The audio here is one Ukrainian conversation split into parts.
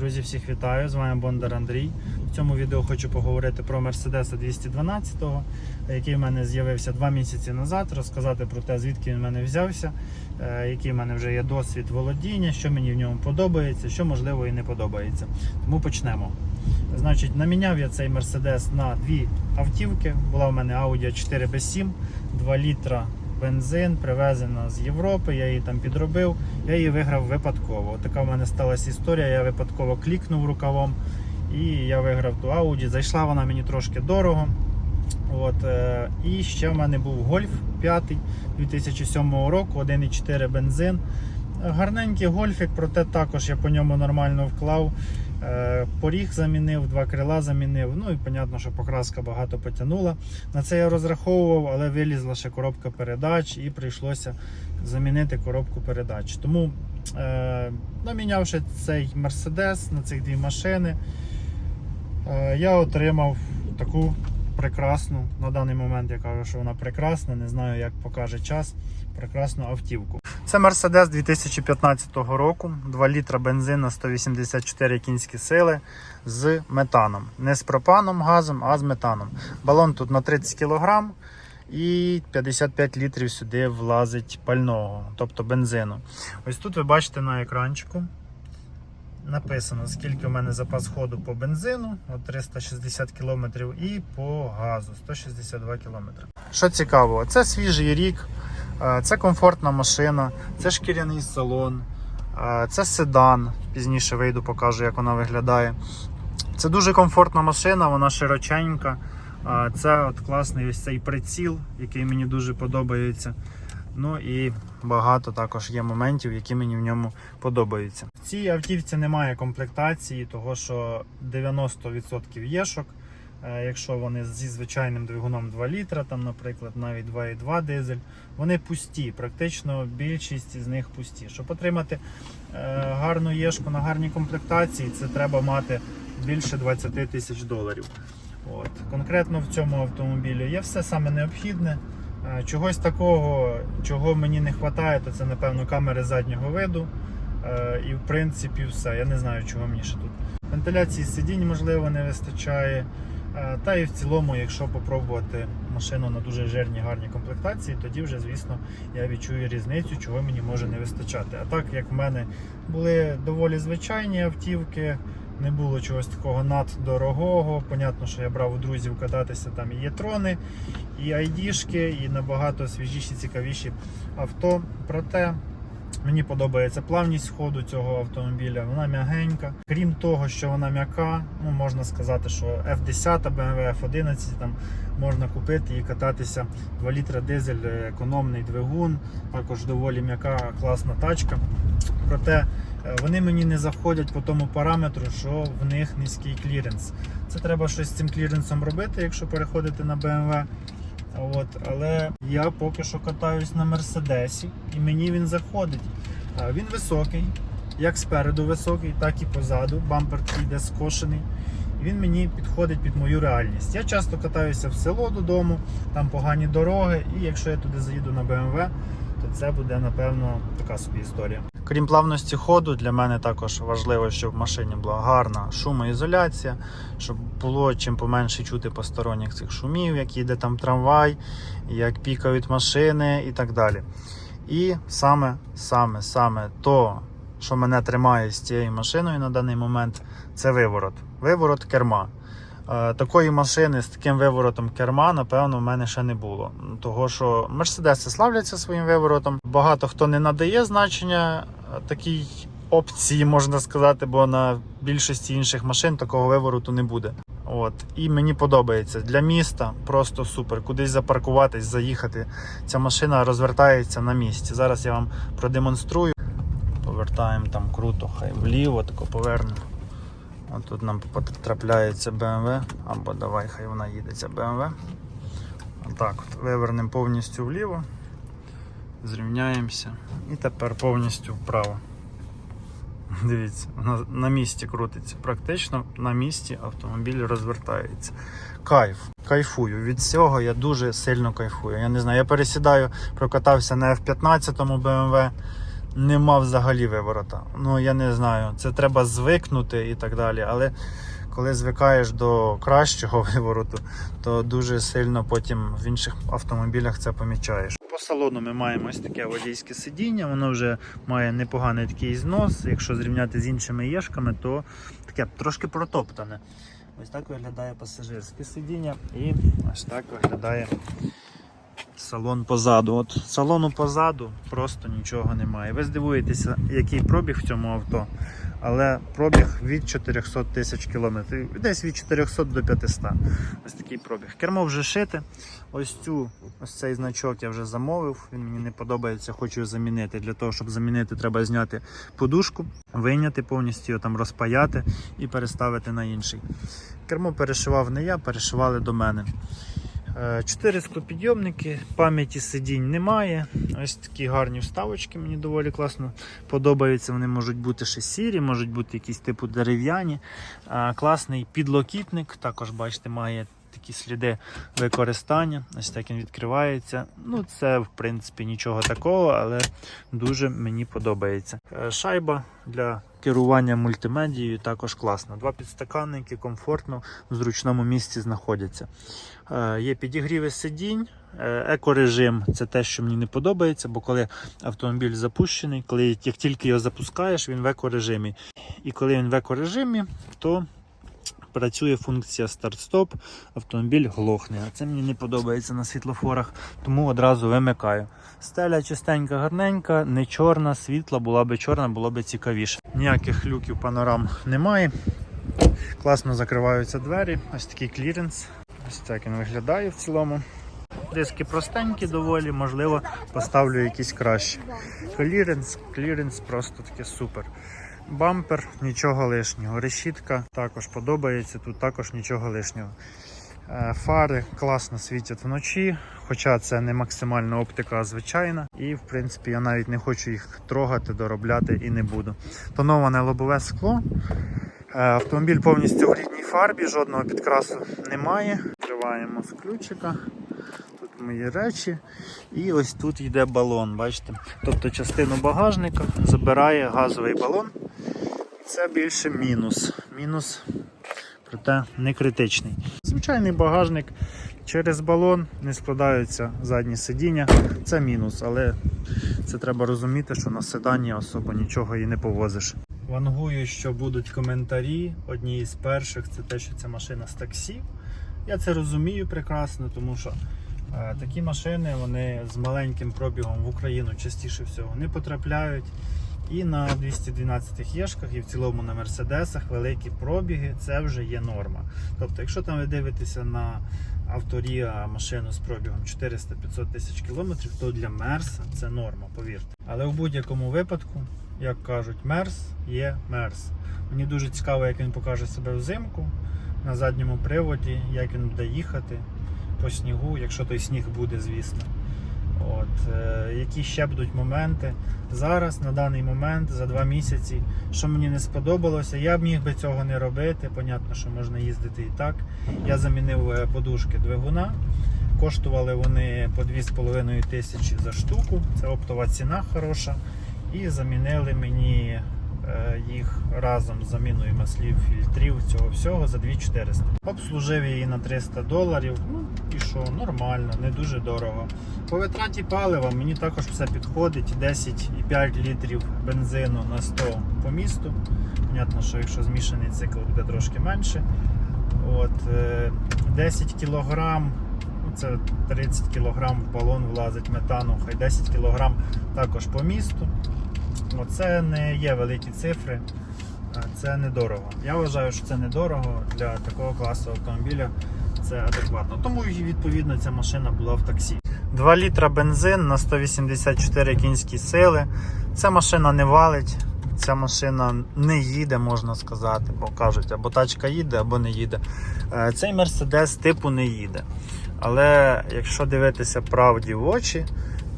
Друзі, всіх вітаю! З вами Бондар Андрій. В цьому відео хочу поговорити про Mercedes 212, який в мене з'явився два місяці назад. Розказати про те, звідки він в мене взявся, е, який в мене вже є досвід володіння, що мені в ньому подобається, що можливо і не подобається. Тому почнемо. Значить, наміняв я цей Mercedes на дві автівки. Була в мене Audi 4 b 7 2 літра бензин, привезена з Європи, я її там підробив, я її виграв випадково. От така в мене сталася історія, я випадково клікнув рукавом і я виграв ту Audi. Зайшла вона мені трошки дорого. От, е, і ще в мене був Гольф 5 2007 року, 1,4 бензин. Гарненький гольфік, проте також я по ньому нормально вклав. Е, Поріг замінив, два крила замінив. Ну і понятно, що покраска багато потягнула. На це я розраховував, але вилізла ще коробка передач і прийшлося замінити коробку передач. Тому, е, намінявши цей Мерседес на цих дві машини, е, я отримав таку прекрасну, на даний момент я кажу, що вона прекрасна, не знаю, як покаже час, прекрасну автівку. Це Mercedes 2015 року, 2 літра бензину, 184 кінські сили з метаном. Не з пропаном, газом, а з метаном. Балон тут на 30 кг і 55 літрів сюди влазить пального, тобто бензину. Ось тут ви бачите на екранчику. Написано, скільки у мене запас ходу по бензину, 360 км, і по газу 162 км. Що цікаво, це свіжий рік, це комфортна машина, це шкіряний салон, е, це седан. Пізніше вийду, покажу, як вона виглядає. Це дуже комфортна машина, вона широченька. Е, Це от класний ось цей приціл, який мені дуже подобається. Ну і багато також є моментів, які мені в ньому подобаються. В цій автівці немає комплектації, того що 90% єшок. Е, Якщо вони зі звичайним двигуном 2 літра, там, наприклад, навіть 2,2 дизель, вони пусті. Практично більшість з них пусті. Щоб отримати е, гарну єшку на гарній комплектації, це треба мати більше 20 тисяч доларів. От. Конкретно в цьому автомобілі є все саме необхідне. Е, Чогось такого, чого мені не вистачає, то це напевно камери заднього виду. І в принципі все. Я не знаю, чого мені ще тут. Вентиляції сидінь, можливо, не вистачає. Е, Та і в цілому, якщо попробувати машину на дуже жирній гарній комплектації, тоді вже, звісно, я відчую різницю, чого мені може не вистачати. А так як в мене були доволі звичайні автівки, не було чогось такого наддорогого. Понятно, що я брав у друзів кататися, там і є трони, і айдішки, і набагато свіжіші, цікавіші авто. Проте мені подобається плавність ходу цього автомобіля, вона м'ягенька. Крім того, що вона м'яка, ну можна сказати, що F10, BMW, F11 там можна купити і кататися 2 літра дизель, економний двигун, також доволі м'яка, класна тачка. Проте е, вони мені не заходять по тому параметру, що в них низький кліренс. Це треба щось з цим кліренсом робити, якщо переходити на BMW. От, але я поки що катаюсь на Мерседесі і мені він заходить. Він високий, як спереду високий, так і позаду. Бампер йде скошений. Він мені підходить під мою реальність. Я часто катаюся в село додому, там погані дороги, і якщо я туди заїду на BMW, то це буде напевно така собі історія. Крім плавності ходу, для мене також важливо, щоб в машині була гарна шумоізоляція, щоб було чим поменше чути посторонніх цих шумів, як їде там трамвай, як пікають машини і так далі. І саме, саме, саме то, що мене тримає з цією машиною на даний момент, це виворот. Виворот керма. Е, Такої машини з таким виворотом керма, напевно, в мене ще не було. Того, що Мерседеси славляться своїм виворотом. Багато хто не надає значення е, такій опції, можна сказати, бо на більшості інших машин такого вивороту не буде. От. І мені подобається для міста просто супер. Кудись запаркуватись, заїхати. Ця машина розвертається на місці. Зараз я вам продемонструю. Повертаємо там круто, хай вліво, тако повернемо. От тут нам потрапляється BMW, або давай, хай вона їде ця BMW. Отак от вивернемо повністю вліво, зрівняємося і тепер повністю вправо. Дивіться, вона на місці крутиться. Практично на місці автомобіль розвертається. Кайф, кайфую. Від цього я дуже сильно кайфую. Я не знаю, я пересідаю, прокатався на F15 BMW. Нема взагалі виворота. Ну я не знаю, це треба звикнути і так далі. Але коли звикаєш до кращого вивороту, то дуже сильно потім в інших автомобілях це помічаєш. По салону ми маємо ось таке водійське сидіння, воно вже має непоганий такий знос. Якщо зрівняти з іншими єшками, то таке трошки протоптане. Ось так виглядає пасажирське сидіння і ось так виглядає салон позаду. От салону позаду просто нічого немає. Ви здивуєтеся, який пробіг в цьому авто, але пробіг від 400 тисяч кілометрів, десь від 400 до 500. Ось такий пробіг. Кермо вже шите. Ось цю, ось цей значок я вже замовив. Він мені не подобається, хочу замінити. Для того, щоб замінити, треба зняти подушку, вийняти повністю його там розпаяти і переставити на інший. Кермо перешивав не я, перешивали до мене. Е, Чотири склопідйомники, пам'яті сидінь немає. Ось такі гарні вставочки, мені доволі класно подобаються. Вони можуть бути ще сірі, можуть бути якісь типу дерев'яні. Е, Класний підлокітник, також бачите, має такі сліди використання. Ось так він відкривається. Ну, це в принципі нічого такого, але дуже мені подобається. Е, Шайба для керування мультимедією також класна. Два підстаканники комфортно в зручному місці знаходяться. Е, Є підігріви сидінь, е, екорежим це те, що мені не подобається, бо коли автомобіль запущений, коли як тільки його запускаєш, він в екорежимі. І коли він в екорежимі, то працює функція старт-стоп, автомобіль глохне. А це мені не подобається на світлофорах, тому одразу вимикаю. Стеля чистенька, гарненька, не чорна, світла, була би чорна, було би цікавіше. Ніяких люків панорам немає. Класно закриваються двері, ось такий кліренс. Ось так він виглядає в цілому. Диски простенькі доволі, можливо, поставлю якісь кращі. Кліренс, кліренс просто таке супер. Бампер, нічого лишнього. Решітка також подобається, тут також нічого лишнього. Е, Фари класно світять вночі, хоча це не максимальна оптика, а звичайна. І в принципі я навіть не хочу їх трогати, доробляти і не буду. Тоноване лобове скло. Е, Автомобіль повністю в рідній фарбі, жодного підкрасу немає. Відкриваємо з ключика. Тут мої речі. І ось тут йде балон, бачите? Тобто частину багажника забирає газовий балон. Це більше мінус. Мінус, проте не критичний. Звичайний багажник через балон не складаються задні сидіння. Це мінус, але це треба розуміти, що на седані особо нічого і не повозиш. Вангую, що будуть коментарі. Одні із перших це те, що ця машина з таксі. Я це розумію прекрасно, тому що е, такі машини вони з маленьким пробігом в Україну частіше всього не потрапляють. І на 212 єшках, і в цілому на мерседесах великі пробіги це вже є норма. Тобто, якщо там ви дивитеся на авторія машину з пробігом 400-500 тисяч кілометрів, то для Мерса це норма, повірте. Але в будь-якому випадку, як кажуть, Мерс є Мерс. Мені дуже цікаво, як він покаже себе взимку на задньому приводі, як він буде їхати по снігу, якщо той сніг буде, звісно. От, е, які ще будуть моменти. Зараз, на даний момент, за два місяці, що мені не сподобалося, я б міг би цього не робити. Понятно, що можна їздити і так. Я замінив е, подушки двигуна. Коштували вони по 2,5 тисячі за штуку. Це оптова ціна хороша. І замінили мені їх разом з заміною маслів, фільтрів, цього всього за 2400. Обслужив її на 300 доларів. Ну і що, нормально, не дуже дорого. По витраті палива мені також все підходить. 10,5 літрів бензину на 100 по місту. Понятно, що якщо змішаний цикл буде трошки менше. От, е, 10 кілограм, ну, це 30 кілограм в балон влазить метану, хай 10 кілограм також по місту. Це не є великі цифри, це недорого. Я вважаю, що це недорого для такого класу автомобіля. Це адекватно. Тому відповідно ця машина була в таксі. 2 літра бензин на 184 кінські сили. Ця машина не валить, ця машина не їде, можна сказати, бо кажуть, або тачка їде, або не їде. Е, Цей мерседес типу не їде. Але якщо дивитися правді в очі,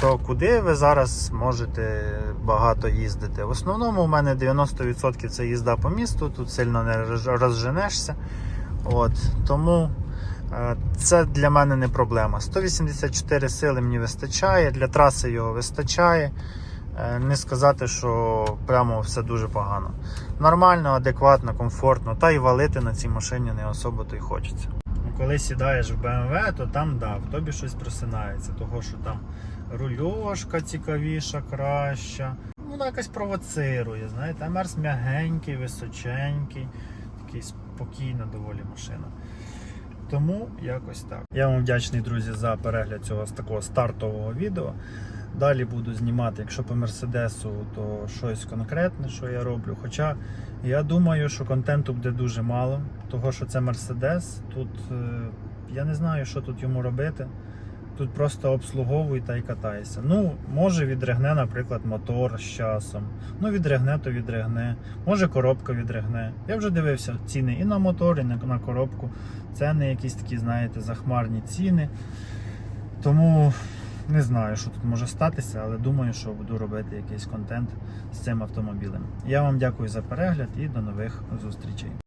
то куди ви зараз можете багато їздити? В основному у мене 90% це їзда по місту, тут сильно не розженешся. От, тому е, це для мене не проблема. 184 сили мені вистачає, для траси його вистачає. Е, Не сказати, що прямо все дуже погано. Нормально, адекватно, комфортно, та й валити на цій машині не особо то й хочеться. Коли сідаєш в BMW, то там да, в тобі щось просинається, того що там рульошка цікавіша, краща. Вона якась провоцирує, знаєте, Мерс м'ягенький, височенький, такий спокійна доволі машина. Тому якось так. Я вам вдячний, друзі, за перегляд цього такого стартового відео. Далі буду знімати, якщо по Мерседесу, то щось конкретне, що я роблю. Хоча я думаю, що контенту буде дуже мало, того що це Мерседес. Тут е, я не знаю, що тут йому робити. Тут просто обслуговуй та й катайся. Ну, може відригне, наприклад, мотор з часом. Ну, відригне, то відригне. Може коробка відригне. Я вже дивився ціни і на мотор, і на, коробку. Це не якісь такі, знаєте, захмарні ціни. Тому не знаю, що тут може статися, але думаю, що буду робити якийсь контент з цим автомобілем. Я вам дякую за перегляд і до нових зустрічей.